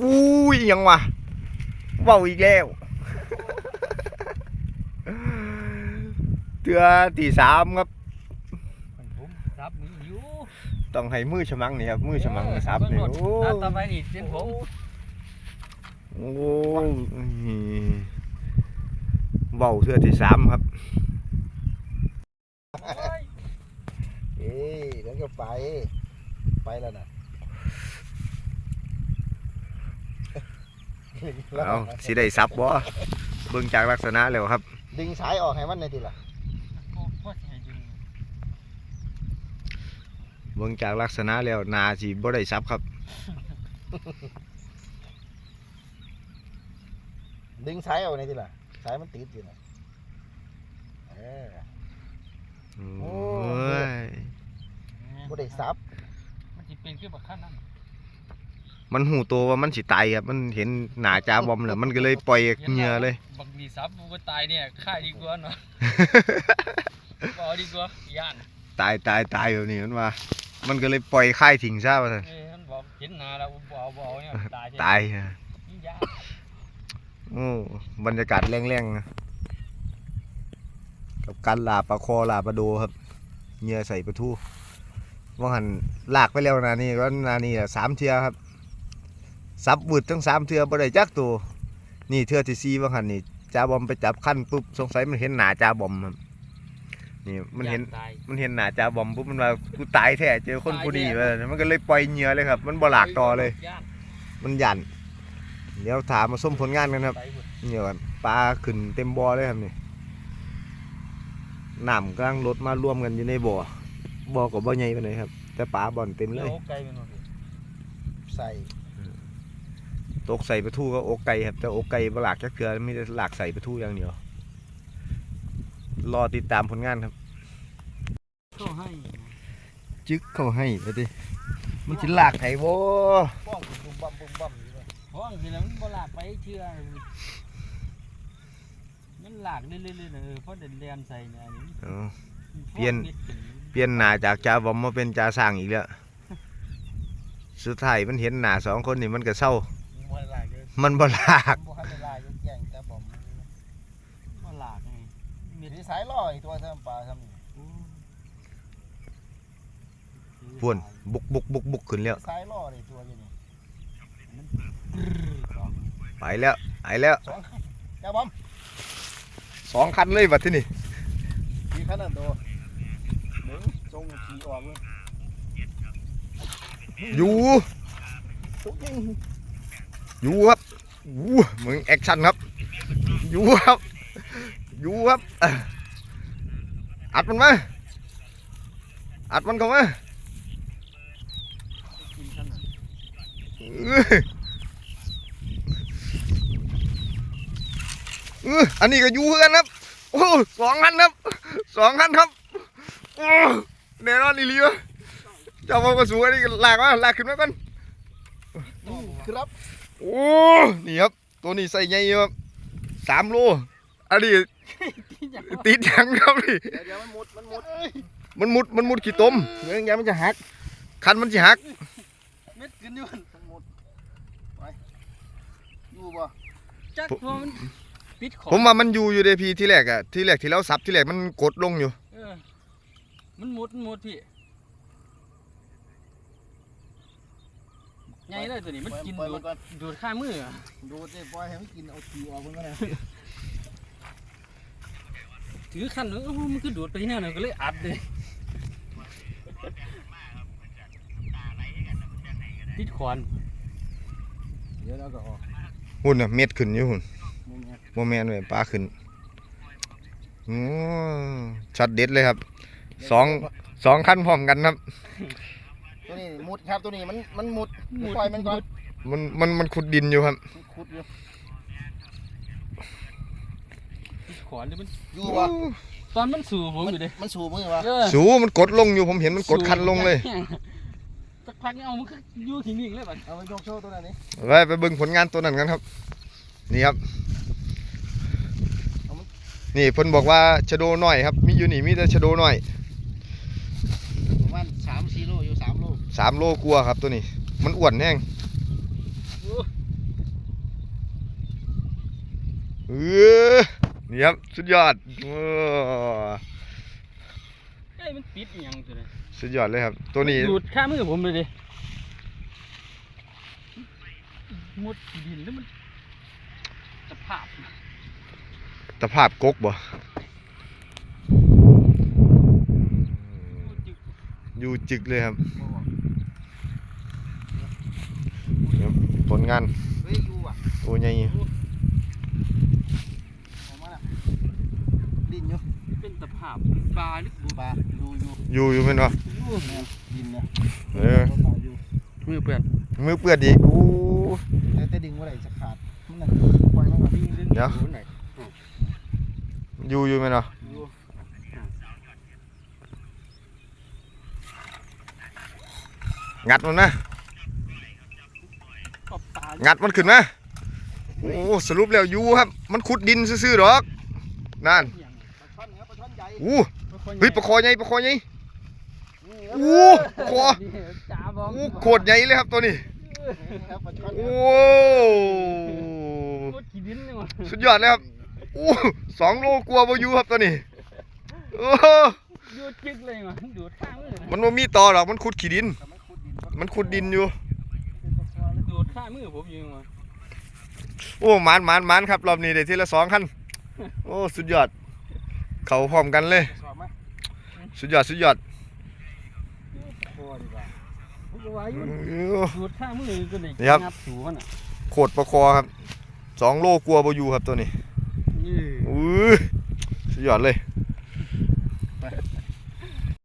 อุ้ยยังวะเบาอีกแล้วเตือตีสามครับมันผมรับมืออยู่ต้องให้มือฉมังนี่ครับมือฉมังซับนี่เบิ่งโอ้รถต่อไปนี่เส้นผมโอ้เบาเทือที่สามครับเอ้ยเดี๋ยวก็ไปไปแล้วนะ เอาสิได้ซับบ่เบิ่งจากลักษณะแล้วครับ ดึงสายออกให้มันในอยทีละก็ก็สิให้ดึงเบิ่งจากลักษณะแล้วนาสิบ่ได้ซับครับ ดึงสายออกในอยทีละสายมันติดอยู่นะเออโอ้โอ้ยบ่ได้ซับมันสิเป็นคือบักคันนั่น มันหูตัวว่ามันสิตายครับมันเห็นหนาจาบอมแล้วมันก็เลยปล่อยเหงื่อเลยบักนี่ซับกูก็ตายเนี่ยค่ายดีกว่าเนาะบ่เอาดีกว่าย่านตายตายตายแบบนี้มันว่ามันก็เลยปล่อยค่ายทิ้งซะว่าซั่นเอ้ยมันบอกเห็นหน้าแล้วบ่เอาบ่เอาเนี่ยตายใช่ตายฮะนี่ย่านโอ้บรรยากาศแรงๆนะกับการลาปลาคอลาปลาโดครับเหงื่อใส่ปลาทูว่าหันลากไปแล้วนานี่ก็นานี่อะสามเทือครับ ซับบุดทั้งสามเทือบ่ได้จักตัวนี่เทือที่สี่ว่าหันนี่จ่าบอมไปจับขั้นปุ๊บสงสัยมันเห็นหนาจ่าบอมครับนี่มันเห็นย่าตายมันเห็นหนาจ่าบอมปุ๊บมันว่ากูตายแท้เจอคนผู้นี้ว่ามันก็เลยปล่อยเหงื่อเลยครับ มันบ่หลากต่อเลย ย่านมันหยันเดี๋ยวถามมาส้มผลงานกันครับตายหมดเนี่ยครับปลาขึ้นเต็มบ่อเลยครับนี่น้ำกำลังลดมารวมกันอยู่ในบ่อบ่อกับบ่อใหญ่ไปไหนใดครับ แต่ปลาบ่อนเต็มเลยโอ้ไกลไปหมดเลยใส่ ตกใส่ปลาทูก็อกไก่ครับแต่อกไก่บ่หลากจักเกลือมีแต่หลากใส่ปลาทูอย่างเดียว รอติดตามผลงานครับเข้าให้จึ๊กเข้าให้ไปดิมันสิหลากไห้บ่ป้องบุ้มบั่มบุ้มบั่มอยู่เลยเพราะทีนั้นมันบ่ลากไปเชื่อมันลากเรื่อยๆๆเออเพราะเดินเรียนใส่เนี่ยอันนี้เอาเปลี่ยนพวกม็ดเป็นเปลี่ยนหน้าจากจ่าบอมมาเป็นจ่าสร้างอีกแล้วสุดท้ายมันเห็นหน้าสองคนนี่มันก็เศร้า มันบ่หลาก บ่ให้ได้ลายยกแย่งแต่ผมก็ลากไงเม็ดมีสายล่ออีกตัวซ้ำปลาซ้ำนี่ป่วนบุกบุกบุกบุกขึ้นแล้ว สายล่อเลยตัวอยู่นี่ไปแล้วไปแล้วสองคันเจ้าบอมสองคันเลยบัดที่นี่มีคันนั้นตัวหนึ่งทรงขี่ออกเลยอยู่ ทุกยิงอ ยู่ครับอู้มึงแอคชั่นครับอยู่ครับอยู่ครับอัดมันมาอัดมันเข้ามาเอออันนี้ก็อยู่คือกันครับโอ้สองคันครับสองคันครับโอ้แน่นอนอีลีวะเจ้าพ่อกระสูอันนี้ลากมาลากขึ้นมาก่อนครับ โอ้นี่ครับ ตัวนี้ใส่ใหญ่อยู่ครับสามโลอันนี้ติดยังครับนี่เดี๋ยวเดี๋ยวมันมุดมันมุดมันมุดมันมุดขี้ต้มเรื่องยังมันจะหัก คันมันสิหักเม็ดกินอยู่มันมุดไปอยู่บ่จักตัวมันปิดขอผมว่ามันอยู่อยู่เดพีที่แรกอะที่แรกที่เราสับที่แรกมันกดลงอยู่เออมันมุดมันมุดพี่ ใหญ่เลยตัวนี้มันกินปล่อยดูมัดก่อนดูดข้ามืออะดูดสิปล่อยให้มันกินเอาขี้ออกมันก็ได้ถือขันเออมันคือดูดไปที่นั่นเลยก็เลยอัดเลยติดขอนเดี๋ยวเราก็ออกหุ่นอะเม็ดขึ้นอยู่หุ่นมุมเนี้ยโมแมนเลยปลาขึ้นอือช็อตเด็ดเลยครับสองสองคันพร้อมกันครับ ตัวนี้มุดครับตัวนี้มันมันมุดปล่อยมันก่อนมันมันมันขุดดินอยู่ครับ มันขุดอยู่ติดขอนเลยมันอยู่บ่ตอนมันสู่ผมอยู่เลยมันสูบมือวะเออสูมันกดลงอยู่ผมเห็นมันกดคันลงเลยสักพักนี่เอามันก็อยู่ที่นี่เลยบัดเอาไปยกโชว์ตัวนั้นนี่ไปไปเบิ่งผลงานตัวนั้นกันครับ นี่ครับ นี่เพิ่นบอกว่าชะโดน้อยครับ มีอยู่นี่มีแต่ชะโดน้อย ประมาณ สามสี่โลอยู่สามโลสามโลกลัวาครับตัวนี้ มันอ้วนแห้งเออนี่ครับสุดยอดโอ้เอ้ยมันติดอหยังตัวนี้สุดยอดเลยครับ ตัวนี้ดูดข้ามือผมเลยดิมุดดินแล้วมันสภาพตะภาพกกบ่อยู่จึกเลยครับครับ ผลงานเฮ้ยอยู่อะโอ้ยใหญ่ออกมาละดินอยู่เป็นสภาพปลาหรือบูปลาดูอยู่อยู่อยู่แม่นบ่อยู่แม่นดินเนี่ยเออปลาอยู่มือเปื่อนมือเปื้อนอีกอู้แต่แต่ดึงว่าไรจะขาดมันน่ะปล่อยมันก่อนดึงดึงเดี๋ยวหน่อยอยู่อยู่แม่นบ่อยู่งัดมันนะก็ปลา งัดมันขึ้นมาโอ้สรุปแล้วอยู่ครับ มันขุดดินซื่อๆดอกนั่นอหย่างปลาช่อนครับปลาช่อนใหญ่อู้เฮ้ยปลาคอใหญ่ปลาคอใหญ่นี่ครับอู้ปลาคอจ้าบอมอู้โคตรใหญ่เลยครับตัวนี้นี่ครับปลาช่อนโอ้มุดขี้ดินนี่มันสุดยอดเลยครับอู้สองโลกลัวบ่อยู่ครับตัวนี้โอ้ดูดจึกเลยมันดูดข้างมือนะมันบ่มีต่อหรอกมันขุดขี้ดินแต่มันขุดดินมันขุดดินอยู่ มือผมอยู่มันโอ้หมานหมานหมานครับ รอบนี้ได้ทีละสองคันโอ้สุดยอด เขาพร้อมกันเลย สอบไหมสุดยอดสุดยอดปลาคอดีกว่าผมก็ว่าอยู่โอ้ดูดข้างมือก็ได้นี่ครับงับถูมันอะโคตรปลาคอครับสองโลกลัวบ่อยู่ครับตัวนี้นี่อู้ยสุดยอดเลยป